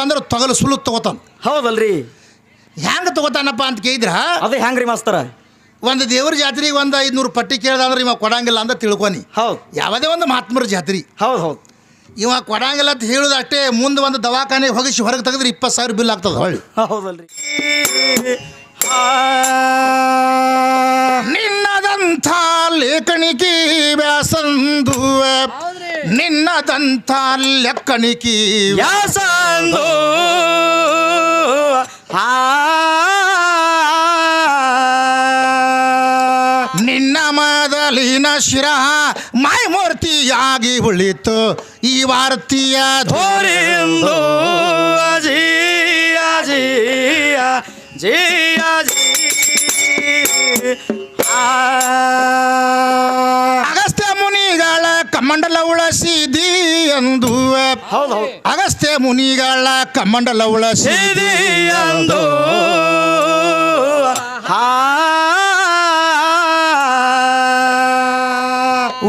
ಅಂದ್ರೆ ತೊಗಲು ಸುಲು ತಗೋತಾನ. ಹೌದಲ್ರಿ. ಹೆಂಗೆ ತಗೋತಾನಪ್ಪ ಅಂತ ಕೇಳಿದ್ರ? ಅದು ಹೆಂಗ್ರಿ ಮಾಸ್ತರ? ಒಂದು ದೇವ್ರ ಜಾತ್ರೆಗೆ ಒಂದು ಐದುನೂರು ಪಟ್ಟಿ ಕೇಳ್ದ ಅಂದ್ರೆ ಇವ ಕೊಡಂಗಿಲ್ಲ ಅಂತ ತಿಳ್ಕೊನಿ. ಹೌದು. ಯಾವುದೇ ಒಂದು ಮಹಾತ್ಮರ ಜಾತ್ರೆ. ಹೌದು ಹೌದು. ಇವ ಕೊಡಂಗಿಲ್ಲ ಅಂತ ಹೇಳುದು ಅಷ್ಟೇ ಮುಂದೆ ಒಂದು ದವಾಖಾನೆಗೆ ಹೋಗಿಸಿ ಹೊರಗೆ ತೆಗೆದ್ರೆ ಇಪ್ಪತ್ತು ಸಾವಿರ ಬಿಲ್ ಆಗ್ತದೆ ಹೊಳ್ಳಿ. ಹೌದಲ್ರಿ. ನಿನ್ನದಂಥ ಲೇಖಣಿಕೆ ವ್ಯಾಸಂದು ನಿನ್ನದಂಥ ಲೆಕ್ಕಣಿಕಿ. ಯಾಸಂದು ನಿನ್ನ ಮೊದಲಿನ ಶಿರ ಮಾಯಮೂರ್ತಿಯಾಗಿ ಉಳಿತು. ಈ ವಾರ್ತಿಯ ಧೋರಿಂದು ಜಿಯ ಜಿಯ ಜಿಯ ಜಿ ಅಗಸ್ತ್ಯ ಮುನಿಗಳ ಕಮಂಡಲ ಉಳಸಿದಿ ಎಂದು ಅಗಸ್ತ್ಯ ಮುನಿಗಳ ಕಮಂಡಲ ಉಳಸಿದಿ ಸಿದಿಯಂದು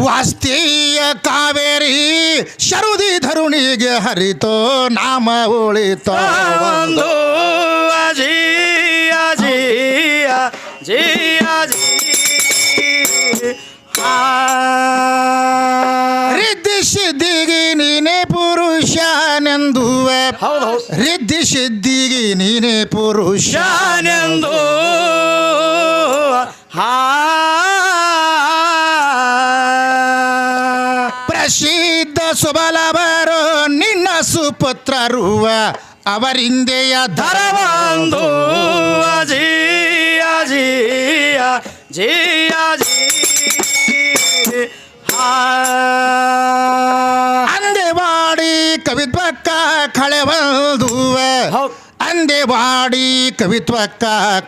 ವಾಸ್ತೀಯ ಕಾವೇರಿ ಶರುದಿ ಧರುಣಿಗೆ ಹರಿತೋ ನಾಮ ಉಳಿತೋ. ಒಂದು ಜಿಯ ಜಿ ರಿದ್ಧಿ ಹೌದು ಹೌದು ನೀನೇ ಪುರುಷನೆಂದು ಹಾ. ಪ್ರಸಿದ್ಧ ಸುಬಲವರು ನಿನ್ನ ಸುಪುತ್ರರುವ ಅವರಿಂದೆಯ ಧರವಂದು. ಅಜಿಯ ಜಿಯ ಜಿಯ ಜಿ ಹಾ. ಅಂದೆವಾಡಿ ಕವಿತ್ವಕ್ಕ ಕಳೆವಲ್ದು ಹೌದು. ಅಂದೆವಾಡಿ ಕವಿತ್ವಕ್ಕ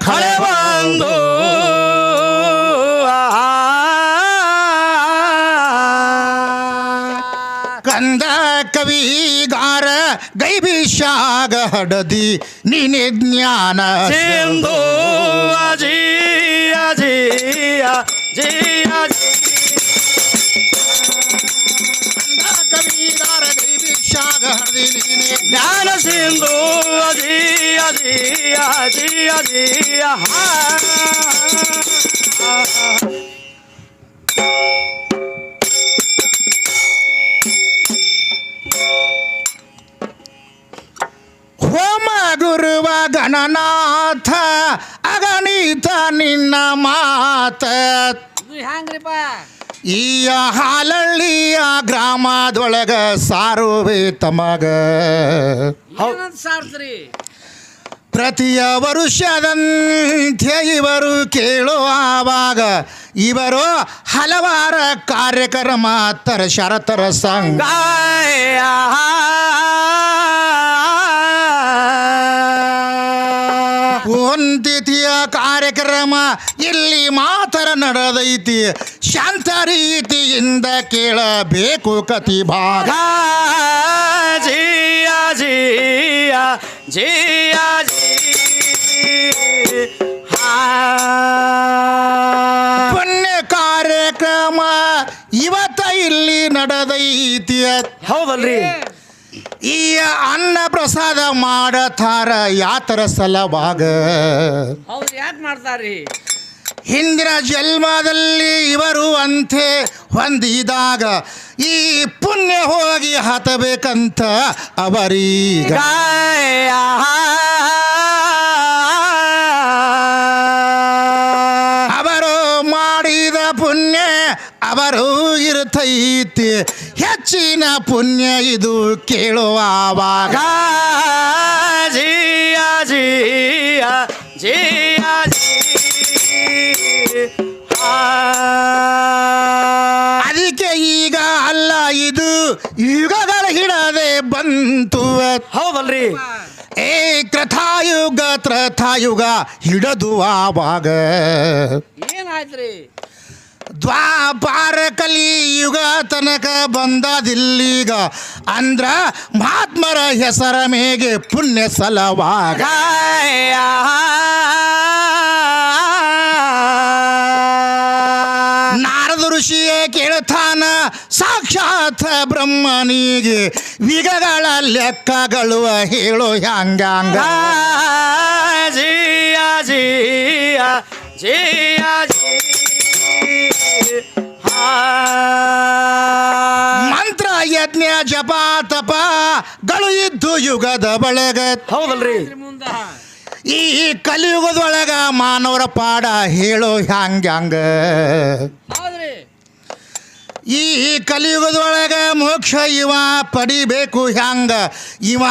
ಕಳೆವ ಕಳೆವಂದು ಕಂದ ಕವಿಗಾರ ಗೈಬಿಷಾಗ ಹಡದಿ ನೀನೆ ಜ್ಞಾನ ಸಿಂಧು ಜಿಯ ಜಿಯ ಜಿಯ ಕವಿಗಾರ ಗೈಬಿಷಾಗ ಹಡದಿ ನೀನೆ. ಜ್ಞಾನ ಸಿಂಧು ಅಧಿ ಅಧಿ ಅಧಿ ಅಧಿ ಹೋಮ ಗುರುವ ಗಣನಾಥ ಅಗಣಿತ ನಿನ್ನ ಮಾತ. ಹ್ಯಾಂಗ್ರಿಪ್ಪ? ಈ ಹಾಲಳ್ಳಿಯ ಗ್ರಾಮದೊಳಗ ಸಾರುವೆ ತಮಗ. ಪ್ರತಿಯ ವರುಷದಂತೆ ಇವರು ಕೇಳುವಾಗ ಇವರು ಹಲವಾರ ಕಾರ್ಯಕ್ರಮ ತರ ಶರತರ ಸಂಘ. ಗಾಯ. ಇಲ್ಲಿ ಮಾತರ ನಡೆದೈತಿ. ಶಾಂತ ರೀತಿಯಿಂದ ಕೇಳಬೇಕು ಕತಿ ಭಾಗ. ಜಿಯ ಜಿಯ ಜಿಯ ಜಿ ಪುಣ್ಯ ಕಾರ್ಯಕ್ರಮ ಇವತ್ತ ಇಲ್ಲಿ ನಡೆದೈತಿ. ಹೌದಲ್ರಿ? ಈ ಅನ್ನ ಪ್ರಸಾದ ಮಾಡತಾರ ಯಾತರ ಸಲವಾಗ ಹೌದು ಯಾಕೆ ಮಾಡ್ತಾರ್ರಿ ಹಿಂದಿನ ಜನ್ಮದಲ್ಲಿ ಇವರು ಅಂತೆ ಹೊಂದಿದಾಗ ಈ ಪುಣ್ಯ ಹೋಗಿ ಹತಬೇಕಂತ ಅವರೀಗ ಅವರು ಮಾಡಿದ ಪುಣ್ಯ ಅವರು ಇರ್ತೈತಿ ಹೆಚ್ಚಿನ ಪುಣ್ಯ ಇದು ಕೇಳುವಾಗ ಜಿಯ ಜಿಯ ಜಿಯ ಅದಕ್ಕೆ ಈಗ ಅಲ್ಲ ಇದು ಯುಗಗಳ ಹಿಡದೆ ಬಂತು ಹೌದಲ್ರಿ. ಏ ಕ್ರಥಾಯುಗ ತ್ರಥಾಯುಗ ಹಿಡದು ಆವಾಗ ಏನಾಯ್ತ್ರಿ? ದ್ವಾಪಾರ ಕಲಿಯುಗ ತನಕ ಬಂದದಿಲ್ಲೀಗ. ಅಂದ್ರ ಮಹಾತ್ಮರ ಹೆಸರ ಮೇಗೆ ಪುಣ್ಯ ಸಲವಾಗ. ಗಾಯ ನಾರದ ಋಷಿಯೇ ಕೇಳ್ತಾನ ಸಾಕ್ಷಿ ಸಾಕ್ಷಾತ್ ಬ್ರಹ್ಮನಿಗೆ ವಿಗಗಳ ಲೆಕ್ಕಗಳು ಹೇಳೋ ಹ್ಯಾಂಗ ಹಂಗ ಜಿಯ ಜಿಯ ಜಿಯ. ಜಿ ಹಾ ಮಂತ್ರ ಯಜ್ಞ ಜಪ ತಪ ಗಳು ಇದ್ದು ಯುಗದ ಬಳಗ. ಹೌದಲ್ರಿ. ಈ ಕಲಿಯುಗದೊಳಗ ಮಾನವರ ಪಾಡ ಹೇಳೋ ಹ್ಯಾಂಗ ಹಂಗ ಹೌದ್ರಿ. ಈ ಕಲಿಯುಗದೊಳಗ ಮೋಕ್ಷ ಇವ ಪಡಿಬೇಕು ಹ್ಯಾಂಗ? ಇವ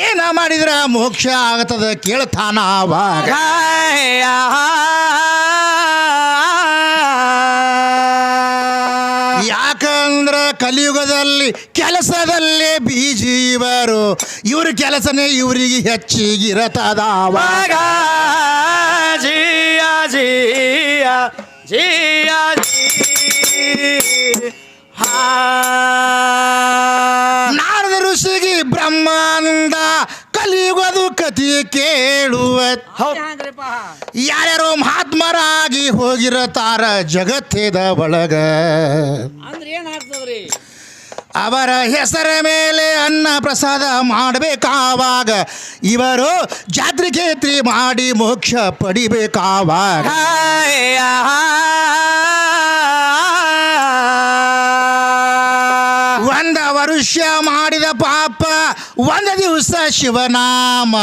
ಏನ ಮಾಡಿದ್ರ ಮೋಕ್ಷ ಆಗತದ ಕೇಳ್ತಾನ ಅವಾಗ. ಕಲಿಯುಗದಲ್ಲಿ ಕೆಲಸದಲ್ಲೇ ಬೀಜಿ ಇವರು ಕೆಲಸನೇ ಇವರಿಗೆ ಹೆಚ್ಚಿಗೆ ಜಿಯ ಜಿಯ ಜಿಯ ಜಿ ನಾರದ ಋಷಿಗೆ ಬ್ರಹ್ಮಾನಂದ ಕಲಿಯುಗದು ಕತಿ ಕೇಳುವ. ಯಾರ್ಯಾರೋ ಮಹಾತ್ಮರಾಗಿ ಹೋಗಿರತಾರ ಜಗತ್ತೇದ ಒಳಗ ಅವರ ಹೆಸರ ಮೇಲೆ ಅನ್ನ ಪ್ರಸಾದ ಮಾಡಬೇಕಾವಾಗ ಇವರು ಜಾತ್ರೆ ಖೇತ್ರಿ ಮಾಡಿ ಮೋಕ್ಷ ಪಡಿಬೇಕಾವಾಗ. ವರುಷ ಮಾಡಿದ ಪಾಪ ಒಂದು ದಿವಸ ಶಿವನಾಮ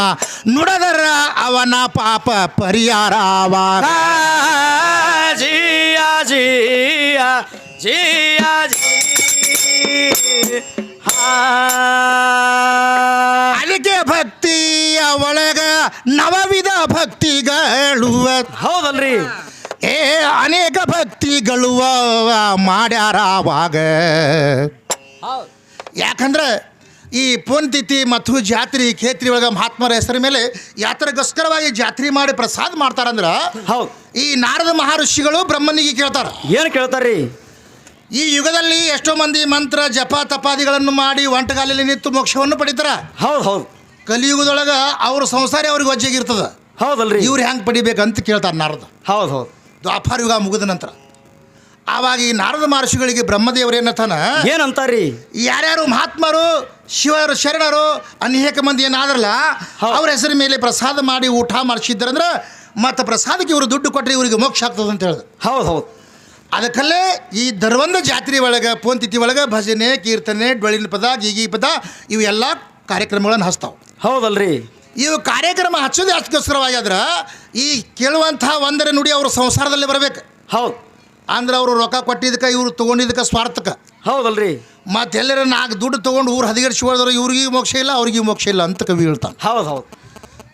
ನುಡದರ ಅವನ ಪಾಪ ಪರಿಹಾರವಾಗ ಜಿಯ ಜಿಯ ಜಿಯ ಅದಕ್ಕೆ ಭಕ್ತಿಯ ಒಳಗ ನವವಿಧ ಭಕ್ತಿಗಳು ಹೌದಲ್ರಿ. ಏ ಅನೇಕ ಭಕ್ತಿಗಳು ಮಾಡ್ಯಾರ ಅವಾಗ. ಹೌದ್. ಯಾಕಂದ್ರೆ ಈ ಪೂನ್ತಿಥಿ ಮತ್ತು ಜಾತ್ರೆ ಖೇತ್ರಿ ಒಳಗೆ ಮಹಾತ್ಮರ ಹೆಸರ ಮೇಲೆ ಯಾತ್ರೆಗೋಸ್ಕರವಾಗಿ ಜಾತ್ರೆ ಮಾಡಿ ಪ್ರಸಾದ ಮಾಡ್ತಾರಂದ್ರ ಹೌದು. ಈ ನಾರದ ಮಹರ್ಷಿಗಳು ಬ್ರಹ್ಮನಿಗೆ ಕೇಳ್ತಾರ. ಏನು ಕೇಳ್ತಾರ್ರಿ? ಈ ಯುಗದಲ್ಲಿ ಎಷ್ಟೋ ಮಂದಿ ಮಂತ್ರ ಜಪ ತಪಾದಿಗಳನ್ನು ಮಾಡಿ ಒಂಟಗಾಲಲ್ಲಿ ನಿಂತು ಮೋಕ್ಷವನ್ನು ಪಡಿತಾರ. ಹೌದು ಹೌದು. ಕಲಿಯುಗದೊಳಗ ಅವ್ರ ಸಂಸಾರ ಅವ್ರಿಗೆ ಒಜ್ಜೆಗಿರ್ತದ ಹೌದಲ್ರಿ. ಇವ್ರು ಹೆಂಗೆ ಪಡಿಬೇಕಂತ ಕೇಳ್ತಾರೆ ನಾರದ. ಹೌದು ಹೌದು. ದ್ವಾಪಾರ ಯುಗ ಮುಗಿದ ನಂತರ. ಆವಾಗ ಈ ನಾರದ ಮಹರ್ಷಿಗಳಿಗೆ ಬ್ರಹ್ಮದೇವರು ಏನಂತಾರಿ? ಯಾರ್ಯಾರು ಮಹಾತ್ಮರು ಶಿವರು ಶರಣರು ಅನೇಕ ಮಂದಿ ಏನಾದ್ರಲ್ಲ. ಅವ್ರ ಹೆಸರ ಮೇಲೆ ಪ್ರಸಾದ ಮಾಡಿ ಊಟ ಮಾಡಿಸಿದ್ರಂದ್ರೆ ಮತ್ತು ಪ್ರಸಾದಕ್ಕೆ ಇವರು ದುಡ್ಡು ಕೊಟ್ಟರೆ ಇವರಿಗೆ ಮೋಕ್ಷ ಆಗ್ತದೆ ಅಂತ ಹೇಳಿದ್ರು. ಹೌದು ಹೌದು. ಅದಕ್ಕಲ್ಲೇ ಈ ಧರ್ವಂದ ಜಾತ್ರೆ ಒಳಗೆ ಪೋಂತಿಥಿ ಒಳಗೆ ಭಜನೆ ಕೀರ್ತನೆ ಡೊಳ್ಳಿನ ಪದ ಗೀಗಿ ಪದ ಇವೆಲ್ಲ ಕಾರ್ಯಕ್ರಮಗಳನ್ನು ಹಚ್ತಾವೆ. ಹೌದಲ್ರಿ. ಇವು ಕಾರ್ಯಕ್ರಮ ಹಚ್ಚೋದು ಅದಕ್ಕೋಸ್ಕರವಾಗ್ಯಾದ್ರೆ ಈ ಕೇಳುವಂಥ ಒಂದರ ನುಡಿ ಅವರು ಸಂಸಾರದಲ್ಲಿ ಬರಬೇಕು. ಹೌದ್. ಅಂದ್ರೆ ಅವರು ರೊಕ್ಕ ಕೊಟ್ಟಿದ್ದಕ್ಕೆ ಇವ್ರು ತೊಗೊಂಡಿದ್ದಕ್ಕೆ ಸ್ವಾರ್ಥಕ್ಕೆ. ಹೌದಲ್ರಿ. ಮತ್ತೆ ಎಲ್ಲರ ನಾಲ್ಕು ದುಡ್ಡು ತೊಗೊಂಡು ಊರು ಹದಿಗೆಡ್ಸಿಹೋದ್ರು ಇವ್ರಿಗೆ ಮೋಕ್ಷ ಇಲ್ಲ ಅವ್ರಿಗೆ ಮೋಕ್ಷ ಇಲ್ಲ ಅಂತ ಕವಿ ಹೇಳ್ತಾನೆ. ಹೌದು ಹೌದು.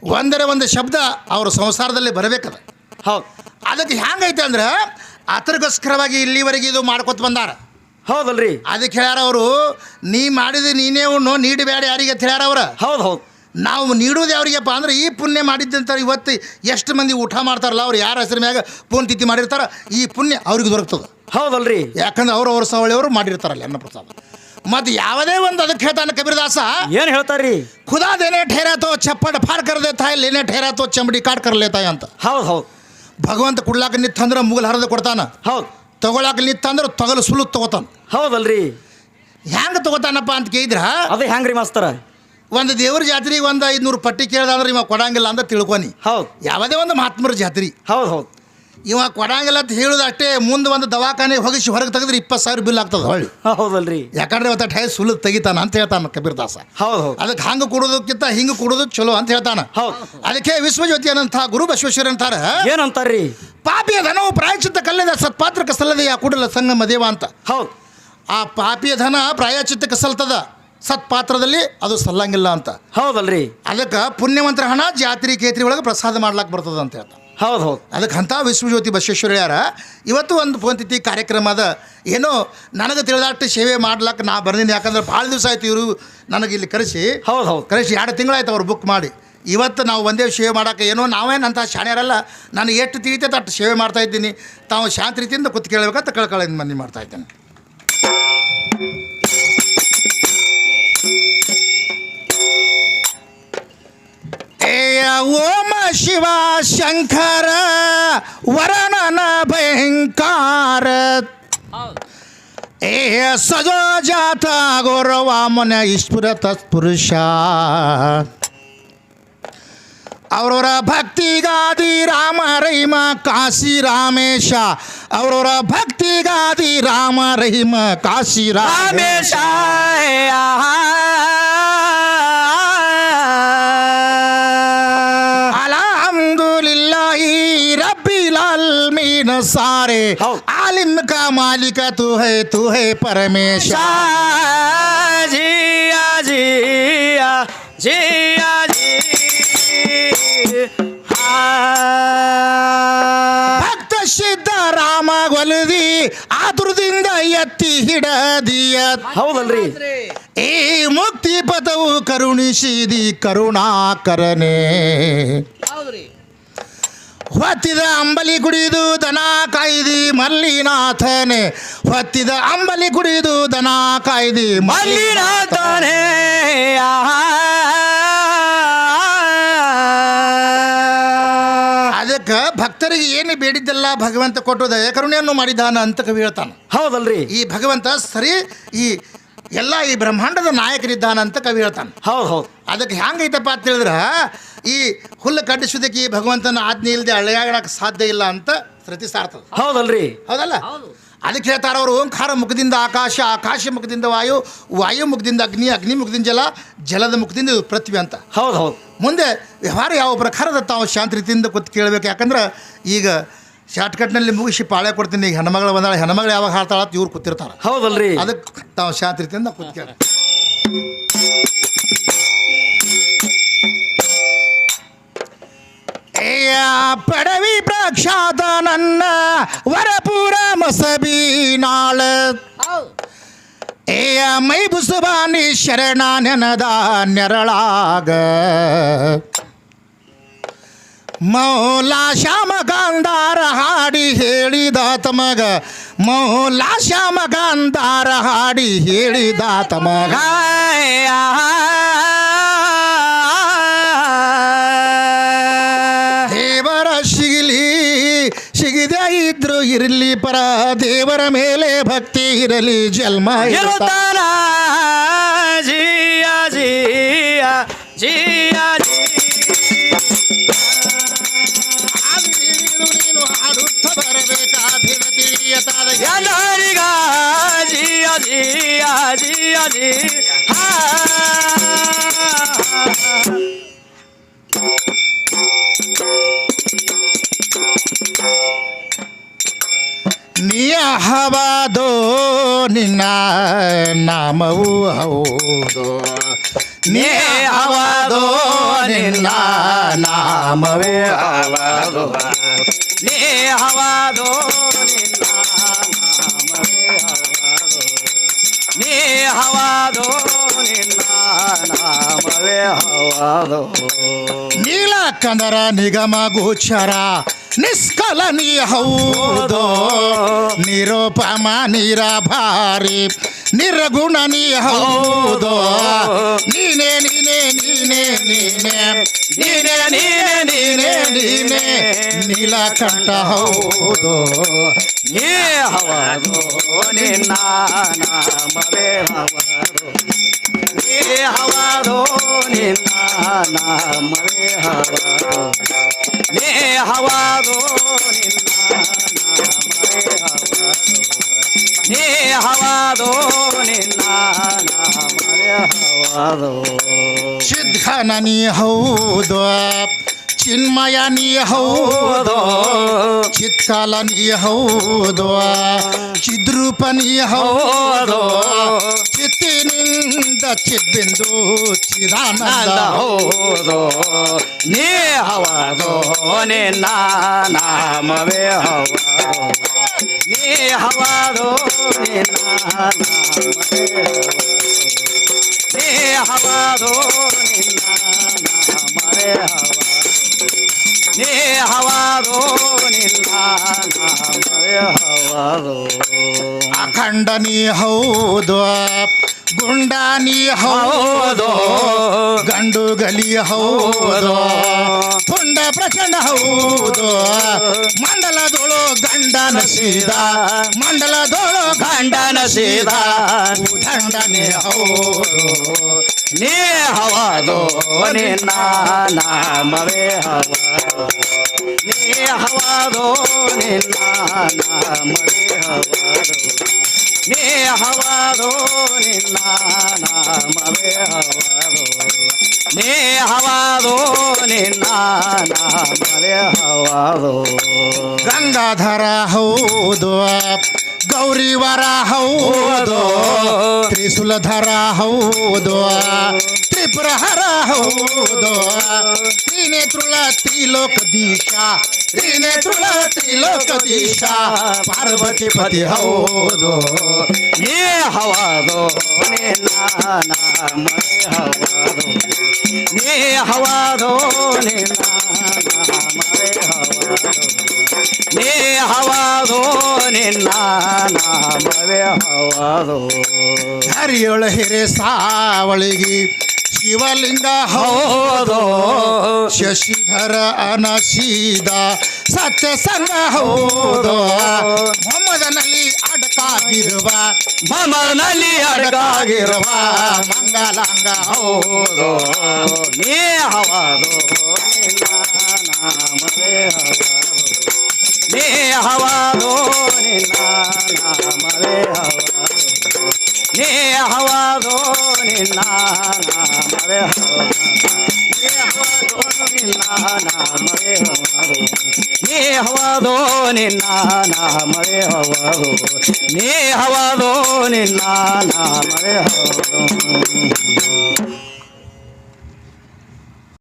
ಒಂದರ ಒಂದು ಶಬ್ದ ಅವ್ರ ಸಂಸಾರದಲ್ಲಿ ಬರಬೇಕದ. ಹೌದು. ಅದಕ್ಕೆ ಹೆಂಗೈತೆ ಅಂದ್ರೆ ಅತರ್ಗೋಸ್ಕರವಾಗಿ ಇಲ್ಲಿವರೆಗೆ ಇದು ಮಾಡ್ಕೊತ ಬಂದಾರ. ಹೌದಲ್ರಿ. ಅದಕ್ಕೆ ಹೇಳ್ಯಾರ ಅವರು ನೀ ಮಾಡಿದ ನೀನೇ ಉಣ್ಣು ನೀಡಬೇಡ ಯಾರಿಗೆ ಅಂತ ಹೇಳ್ಯಾರ ಅವ್ರ. ಹೌದು ಹೌದ್. ನಾವು ನೀಡೋದು ಅವರಿಗೆಪ್ಪ ಅಂದ್ರೆ ಈ ಪುಣ್ಯ ಮಾಡಿದ್ದಂತ ಇವತ್ತು ಎಷ್ಟು ಮಂದಿ ಊಟ ಮಾಡ್ತಾರಲ್ಲ ಅವ್ರು ಯಾರ ಹೆಸರು ಮ್ಯಾಗ ಪೂನ್ ತಿಥಿ ಮಾಡಿರ್ತಾರೆ ಈ ಪುಣ್ಯ ಅವ್ರಿಗೆ ದೊರಕ್ತದೆ. ಹೌದಲ್ರಿ? ಯಾಕಂದ್ರೆ ಅವ್ರು ಅವ್ರ ಸವಳಿಯವರು ಮಾಡಿರ್ತಾರಲ್ಲ ಅನ್ನ ಪ್ರಸಾದ ಮತ್ತು ಯಾವುದೇ ಒಂದು ಅದಕ್ಕೆ ಹೇಳ್ತಾನೆ ಕಬೀರದಾಸ ಏನು ಹೇಳ್ತಾರ್ರಿ? ಖುದಾದೇನೆ ಠೇರಾತೋ ಚಪ್ಪಟ ಫಾರ್ ಕರದೆ ತಾಯಿ ಲೇನೇ ಠೇರಾತೋ ಚಂಬಡಿ ಕಾಟ್ ಕರಲೇ ತಾಯಿ ಅಂತ. ಹೌದು ಹೌದು. ಭಗವಂತ ಕುಡ್ಲಾಕ ನಿತ್ತಂದ್ರೆ ಮುಗಲ್ ಹರದ ಕೊಡ್ತಾನ. ಹೌದು. ತಗೊಳಾಕ ನಿತ್ತಂದ್ರೆ ತಗಲು ಸುಲು ತಗೋತಾನ. ಹೌದಲ್ರಿ? ಹೆಂಗ್ ತಗೋತಾನಪ್ಪ ಅಂತ ಕೇಳಿದ್ರ? ಅದು ಹೆಂಗ್ರಿ ಮಾಸ್ತರ? ಒಂದು ದೇವ್ರ ಜಾತ್ರೆಗೆ ಒಂದು ಐದುನೂರು ಪಟ್ಟಿ ಕೇಳ್ದ ಅಂದ್ರೆ ಇವ ಕೊಡಂಗಿಲ್ಲ ಅಂತ ತಿಳ್ಕೊನಿ. ಹೌದು. ಯಾವುದೇ ಒಂದು ಮಹಾತ್ಮರ ಜಾತ್ರೆ. ಹೌದು ಹೌದು. ಇವ ಕೊಡಂಗಿಲ್ಲ ಅಂತ ಹೇಳುದು ಅಷ್ಟೇ ಮುಂದೆ ಒಂದು ದವಾಖಾನೆಗೆ ಹೋಗಿಸಿ ಹೊರಗೆ ತೆಗೆದ್ರೆ ಇಪ್ಪತ್ತು ಸಾವಿರ ಬಿಲ್ ಆಗ್ತದೆ. ಹೊಳ್ಳಿ ಹೌದಲ್ರಿ. ಯಾಕಂದ್ರೆ ಇವತ್ತು ಟೈ ಸುಲು ತೆಗಿತಾನ ಅಂತ ಹೇಳ್ತಾನ ಕಬೀರ್ದಾಸ. ಹೌದು ಹೌದು. ಅದಕ್ಕೆ ಹಂಗೆ ಕೊಡೋದಕ್ಕಿಂತ ಹಿಂಗೆ ಕೊಡೋದು ಚಲೋ ಅಂತ ಹೇಳ್ತಾನ. ಹೌದು. ಅದಕ್ಕೆ ವಿಶ್ವಜ್ಯೋತಿ ಅನ್ನಂಥ ಗುರು ಬಸವೇಶ್ವರ ಅಂತಾರ ಏನಂತಾರ್ರಿ? ಪಾಪಿಯ ಧನವು ಪ್ರಾಯಚಿತ್ತ ಕಲ್ಲದ ಸತ್ಪಾತ್ರಕ್ಕೆ ಸಲ್ಲದೆ ಯಾ ಕೂಡಲ ಸಂಗಮ ದೇವ ಅಂತ. ಹೌದು. ಆ ಪಾಪಿಯ ಧನ ಪ್ರಾಯಚಿತ್ತಕ್ಕೆ ಸಲ್ತದ. ಸತ್ಪಾತ್ರದಲ್ಲಿ ಅದು ಸಲ್ಲಂಗಿಲ್ಲ ಅಂತ. ಹೌದಲ್ರಿ. ಅದಕ್ಕೆ ಪುಣ್ಯವಂತರ ಹಣ ಜಾತ್ರಿ ಕೇತ್ರಿ ಒಳಗೆ ಪ್ರಸಾದ ಮಾಡ್ಲಾಕ್ ಬರ್ತದ ಅಂತ ಹೇಳ್ತಾರೆ. ಹೌದು ಹೌದು. ಅದಕ್ಕೆ ಅಂಥ ವಿಶ್ವಜ್ಯೋತಿ ಬಸವೇಶ್ವರ ಯಾರ ಇವತ್ತು ಒಂದು ಪೋಂತಿಥಿ ಕಾರ್ಯಕ್ರಮ ಅದ. ಏನೋ ನನಗೆ ತಿಳಿದಾಟ ಸೇವೆ ಮಾಡ್ಲಾಕ ನಾ ಬರ್ದೀನಿ ಯಾಕಂದ್ರೆ ಭಾಳ ದಿವಸ ಆಯ್ತು ಇವರು ನನಗೆ ಇಲ್ಲಿ ಕರೆಸಿ. ಹೌದು ಹೌದು. ಕರೆಸಿ ಎರಡು ತಿಂಗಳಾಯ್ತು ಅವ್ರು ಬುಕ್ ಮಾಡಿ. ಇವತ್ತು ನಾವು ಒಂದೇ ಸೇವೆ ಮಾಡೋಕೆ ಏನೋ ನಾವೇನು ಅಂತ ಶಾಣ್ಯರಲ್ಲ ನಾನು ಎಷ್ಟು ತಿಳಿತೈತೆ ಅಷ್ಟು ಸೇವೆ ಮಾಡ್ತಾ ಇದ್ದೀನಿ. ತಾವು ಶಾಂತ ರೀತಿಯಿಂದ ಕುತ್ ಕೇಳಬೇಕಂತ ಕಳ್ಕೊಳ್ಳೋದು ಮಂದಿ ಮಾಡ್ತಾ ಇದ್ದೇನೆ. ओम शिव शंकर वरण भयंकर सजो जात गौरवाम स्फुत स्पुरश और भक्ति गादि राम रहीम काशी रामेश और भक्ति गादि राम रहीम काशी रामेश ರಬ್ಬಿಲ್ ಮೀನ ಸಾರೆ ಆಲಿನ್ ಕಾ ಮಾಲಿಕ ತು ಹೈ ತು ಹೈ ಪರಮೇಶ. ಜಿಯಾ ಜಿಯಾ ಜಿಯಾ ಜಿ ಭಕ್ತ ಸಿದ್ಧರಾಮ ಒಲದಿ ಆತುರದಿಂದ ಎತ್ತಿ ಹಿಡದಿಯ ಹೌದಲ್ರಿ. ಈ ಮುಕ್ತಿ ಪದವು ಕರುಣಿಸಿದಿ ಕರುಣಾಕರನೇ. ಹೌದ್ರಿ. ಹೊತ್ತಿದ ಅಂಬಲಿ ಕುಡಿದು ದನ ಕಾಯ್ದಿ ಮಲ್ಲಿನಾಥನೇ. ಹೊತ್ತಿದ ಅಂಬಲಿ ಕುಡಿದು ದನ ಕಾಯ್ದಿ ಮಲ್ಲಿನಾಥನೇ. ಅದಕ್ಕೆ ಭಕ್ತರಿಗೆ ಏನು ಬೇಡಿದ್ದಲ್ಲ ಭಗವಂತ ಕೊಟ್ಟು ದಯ ಕರುಣೆಯನ್ನು ಮಾಡಿದಾನ ಅಂತ ಕವಿ ಹೇಳ್ತಾನೆ. ಹೌದಲ್ರಿ. ಈ ಭಗವಂತ ಸರಿ ಈ ಎಲ್ಲ ಈ ಬ್ರಹ್ಮಾಂಡದ ನಾಯಕನಿದ್ದಾನೆ ಅಂತ ಕವಿ ಹೇಳ್ತಾನೆ. ಹೌದು ಹೌದು. ಅದಕ್ಕೆ ಹೆಂಗೈತಪ್ಪ ಅಂತ ಹೇಳಿದ್ರೆ ಈ ಹುಲ್ಲು ಕಡ್ಡಿಸೋದಕ್ಕೆ ಈ ಭಗವಂತನ ಆಜ್ಞೆ ಇಲ್ಲದೆ ಅಳೆಯಾಡಕ್ಕೆ ಸಾಧ್ಯ ಇಲ್ಲ ಅಂತ ಶ್ರುತಿ ಸಾರ್ತದೆ ಹೌದಲ್ರಿ. ಹೌದಲ್ಲ? ಹೌದು. ಅದಕ್ಕೆ ಹೇಳ್ತಾರೆ ಅವರು ಓಂಕಾರ ಮುಖದಿಂದ ಆಕಾಶ ಆಕಾಶ ಮುಖದಿಂದ ವಾಯು ವಾಯು ಮುಖದಿಂದ ಅಗ್ನಿ ಅಗ್ನಿ ಮುಖದಿಂದ ಜಲ ಜಲದ ಮುಖದಿಂದ ಇದು ಪೃಥ್ವಿ ಅಂತ. ಹೌದು ಹೌದು. ಮುಂದೆ ವ್ಯವಹಾರ ಯಾವ ಪ್ರಕಾರದ ತಾವು ಶಾಂತ ರೀತಿಯಿಂದ ಕೂತ್ ಕೇಳಬೇಕು? ಯಾಕಂದ್ರೆ ಈಗ ಶಾರ್ಟ್ಕಟ್ನಲ್ಲಿ ಮುಗಿಸಿ ಪಾಳೆ ಕೊಡ್ತೀನಿ ಈಗ ಹೆಣ್ಮಗಳು ಬಂದಾಳೆ ಹೆಣ್ಮಗಳು ಯಾವಾಗ ಹಾಡ್ತಾಳ ಅಂತ ಇವ್ರು ಕೂತಿರ್ತಾರೆ ಹೌದಲ್ರಿ ಅದಕ್ಕೆ ತಾವು ಶಾಂತ ರೀತಿಯಿಂದ ಕೂತ್ ಕೇಳ ಏಯ ಪಡವಿ ಪ್ರಕ್ಷಾತ ನನ್ನ ವರಪುರ ಮಸಬಿ ನಾಳ ಹೌದು ಏಯ ಮೈ ಬುಸುಬಾನಿ ಶರಣ ನೆನದ ನೆರಳಾಗ ಮೌಲಾ ಶ್ಯಾಮ ಗಾಂಧಾರ ಹಾಡಿ ಹೇಳಿದ ತಮಗ. ಮೌಲಾ ಶ್ಯಾಮ ಗಾಂಧಾರ ಹಾಡಿ ಹೇಳಿದ ತಮಗ. ದೇವರ ಸಿಗಲಿ ಸಿಗದೆ ಇದ್ರು ಇರಲಿ ಪರ. ದೇವರ ಮೇಲೆ ಭಕ್ತಿ ಇರಲಿ, ಜನ್ಮ ಇರುತ್ತ. ಇರುತ್ತಾನ ಜಿಯಾ, ಜಿಯ, ಜಿಯಾ. ನೀನು ಹಾಡುತ್ತ ಬರಬೇಕಾದಿನ ತಿಳಿಯತಾದ ಎಲ್ಲರಿಗ ಜಿ ಅದಿ ಅದಿ ಅದಿ ನಿಯಹವಾದೋ ನಿನ್ನ ನಾಮವು ಹೌದೋ? ನೀ ನಿನ್ನ ನಾಮವೇ ಹವಾದು ನೀ ಹವಾದೋ ನಿನ್ನ ನಾಮವೇ ನಿನ್ನ ನಾಮವೇ ನೀಲ ನಿಗಮ ಗೋಚರ, ನಿಷ್ಕಲನೀಯ ಹೌದೋ, ನಿರೋಪಮ, ನಿರಭಾರಿ. ನಿರ್ಗುಣ ನೀ ಹೌದು. ನೀನೇ ನೀನೇ ನೀನೇ ನೀನೇ. ನೀನೇ ನೀನೇ ನೀನೇ ನೀನೇ. ನೀಲಕಂಠ ಹೌದು. ನೀ ಹವಾದೋ ನಿನ್ನ ನಾಮವೇ ಹವಾದೋ ನೀ ಹವಾದೋ ನಿನ್ನ ನಾಮವೇ ಹವಾದೋ ನೀ ಹವಾದೋ ನಿನ್ನ ಸಿದ್ಧನ ನೀ ಹೌದು ಚಿನ್ಮಯ ನೀ ಹೌದು ಚಿತ್ಕಾಲ ಹೌದು ಚಿದ್ರೂಪ ನೀ ಹೌದು ಚಿತ್ತಿನಿಂದ ಚಿಬ್ಬಿಂದು ಚಿದಾನಂದ. ನಂದ ಹೌದು ನೀ ಹವಾದೋ ನಿನ್ನ ನಾಮವೇ ಹವಾದೋ. ನೀ ಹವಾದೋ ನಿನ್ನ ನಾಮವೇ ನೀ ಹವಾದೋ ನಿನ್ನ ನಾಮವೇ ಹವಾದೋ. ನೀ ಹವಾದೋ ನಿನ್ನ ನಾಮವೇ ಹವಾದೋ. ಅಖಂಡ ನೀ ಹೌದು ಗುಂಡಾನಿ ಹೌದು? ಗಂಡು ಗಲಿ ಹೌದು? ಪುಂಡ ಪ್ರಚಂಡ ಹೌದು? ಮಂಡಲದೋಳು ಗಂಡನ ಸೀದ ಮಂಡಲದೋಳು ಗಂಡ ಸೀದ ಗಂಡನೇ ಹೌದು? ನೀ ಹವಾದು ನಿನ್ನ ನಾಮವೇ ಹವಾದು ನೀ ಹವಾದು ನಿನ್ನ ನಾಮವೇ ಹವಾದು ನೀ ಹವಾದು ನಿನ್ನ ನಾಮವೇ ಹವಾದು ನೀ ಹವಾದು ನಿನ್ನ ನಾಮವೇ ಹವಾದು ಗಂಗಾಧರ ಹೌದು. ಗೌರಿವರ ಹೌದು. ತ್ರಿಶೂಲಧರ ಹೌದು. ತ್ರಿಪುರಹರ ಹೌದು ತ್ರಿನೇತ್ರುಳ ತ್ರಿಲೋಕದೀಶ ತ್ರಿನೇತ್ರುಳ ತ್ರಿಲೋಕದೀಶ ಪಾರ್ವತಿ ಪತಿ ಹೌದು ನೀ ಹವಾದು ನಿನ್ನ ನಾಮವೇ ಹವಾದು ನೀ ಹವಾದು ನಿನ್ನ ನಾಮವೇ ಹವಾದು ನೀ ಹವಾದು ನಿನ್ನ ನಾಮವೇ ಹವಾದು ಹರಿಯೊಳ ಹಿರೆ ಸಾವಳಿಗಿ ಶಿವಲಿಂಗ ಹೌದು. ಶಶಿಧರ ಅನಶೀದ ಸತ್ಯ ಸಂಗ ಹೌದು. ಮೊಮ್ಮದನಲ್ಲಿ ಅಡಕಾಗಿರುವ ಮೊಮ್ಮದನಲ್ಲಿ ಅಡಕಾಗಿರುವ ಮಂಗಲಾಂಗ ಹೌದು. ನೀ ಹವಾದು ನಾಮವೇ ಹವಾದು ನೀ ಹವಾದು ನಿನ್ನ ನಾಮವೇ ಹವಾದು ನೀ ಹವಾದು ನಿನ್ನ ನಾಮವೇ ಹವಾದು ನೀ ಹವಾದೋ ನಿನ್ನ ನಾಮವೇ ಹವಾದೋ ನೀ ಹವಾದೋ ನಿನ್ನ ನಾಮವೇ ಹವಾದು. ನೀ ಹವಾದು ನಿನ್ನ ನಾಮವೇ ಹವಾದು.